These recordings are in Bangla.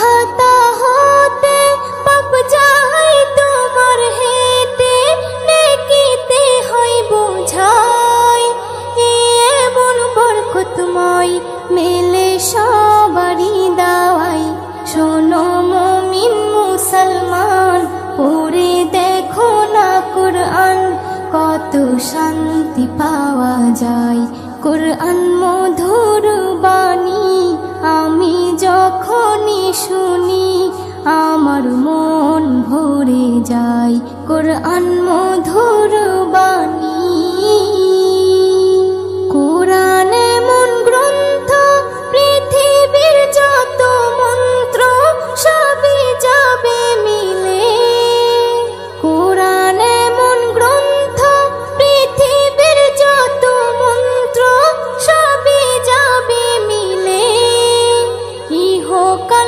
খাতা হতে পাপ যায় তোমার হেতে, নেকিতে হয় বোঝাই। এমন বরকতময় মেলে সবারই দাওয়াই। শোনো মমিন মুসলমান, পড়ে দেখো না কোরআন। কত শান্তি পাওয়া যায়। কোরআন মধুর বাণী, আমি যখনই শুনি আমার মন ভরে যায়। কোরআন মধুর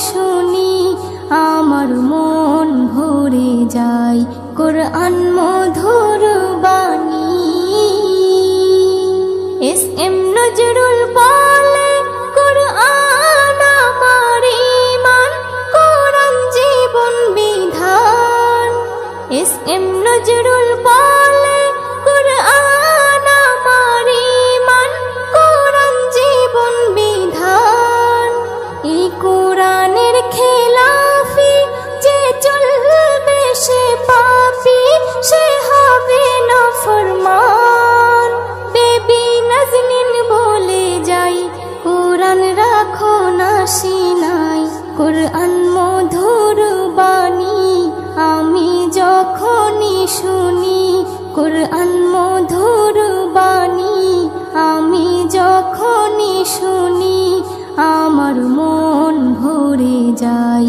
শুনি, আমার মন ভরে যায়। কোরআন মধুর বাণী। এস এম নজরুল বলে, কোরআন আমার ইমান কোরআন জীবন বিধান। এস এম নজরুল বলে সিনাই, কোরআন মধুর বাণী, আমি যখনই শুনি, কোরআন মধুর বাণী, আমি যখনই শুনি, আমার মন ভরে যায়।